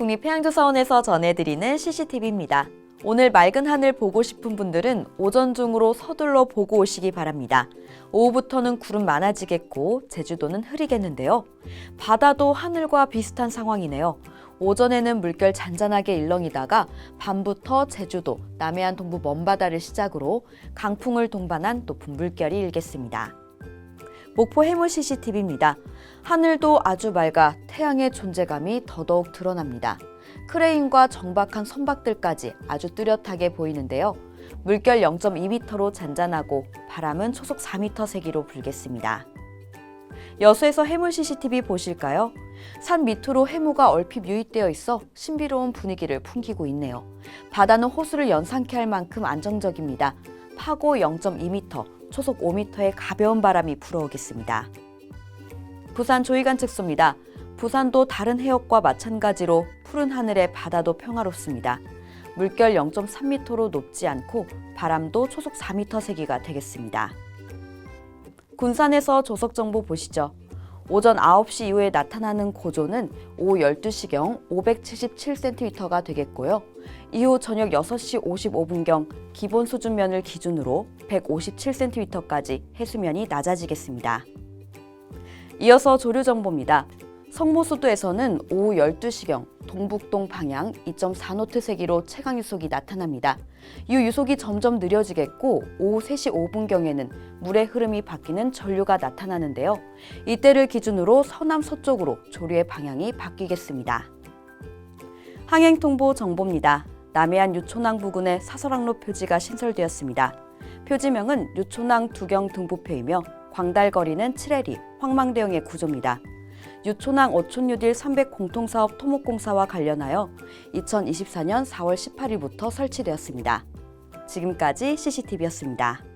국립해양조사원에서 전해드리는 CCTV입니다. 오늘 맑은 하늘 보고 싶은 분들은 오전 중으로 서둘러 보고 오시기 바랍니다. 오후부터는 구름 많아지겠고 제주도는 흐리겠는데요. 바다도 하늘과 비슷한 상황이네요. 오전에는 물결 잔잔하게 일렁이다가 밤부터 제주도, 남해안 동부 먼바다를 시작으로 강풍을 동반한 높은 물결이 일겠습니다. 목포 해물 CCTV입니다. 하늘도 아주 맑아 태양의 존재감이 더더욱 드러납니다. 크레인과 정박한 선박들까지 아주 뚜렷하게 보이는데요. 물결 0.2m로 잔잔하고 바람은 초속 4m 세기로 불겠습니다. 여수에서 해물 CCTV 보실까요? 산 밑으로 해무가 얼핏 유입되어 있어 신비로운 분위기를 풍기고 있네요. 바다는 호수를 연상케 할 만큼 안정적입니다. 파고 0.2m, 초속 5m의 가벼운 바람이 불어오겠습니다. 부산 조이간 측소입니다. 부산도 다른 해역과 마찬가지로 푸른 하늘에 바다도 평화롭습니다. 물결 0.3m로 높지 않고 바람도 초속 4m 세기가 되겠습니다. 군산에서 조석 정보 보시죠. 오전 9시 이후에 나타나는 고조는 오후 12시경 577cm가 되겠고요. 이후 저녁 6시 55분경 기본 수준면을 기준으로 157cm까지 해수면이 낮아지겠습니다. 이어서 조류 정보입니다. 성모수도에서는 오후 12시경 동북동 방향 2.4노트 세기로 최강 유속이 나타납니다. 이 유속이 점점 느려지겠고 오후 3시 5분경에는 물의 흐름이 바뀌는 전류가 나타나는데요. 이때를 기준으로 서남 서쪽으로 조류의 방향이 바뀌겠습니다. 항행통보 정보입니다. 남해안 유초낭 부근에 사설항로 표지가 신설되었습니다. 표지명은 유초낭 두경 등부표이며 광달거리는 7해리 황망대형의 구조입니다. 유초낭 어촌유딜 300 공통사업 토목공사와 관련하여 2024년 4월 18일부터 설치되었습니다. 지금까지 CCTV였습니다.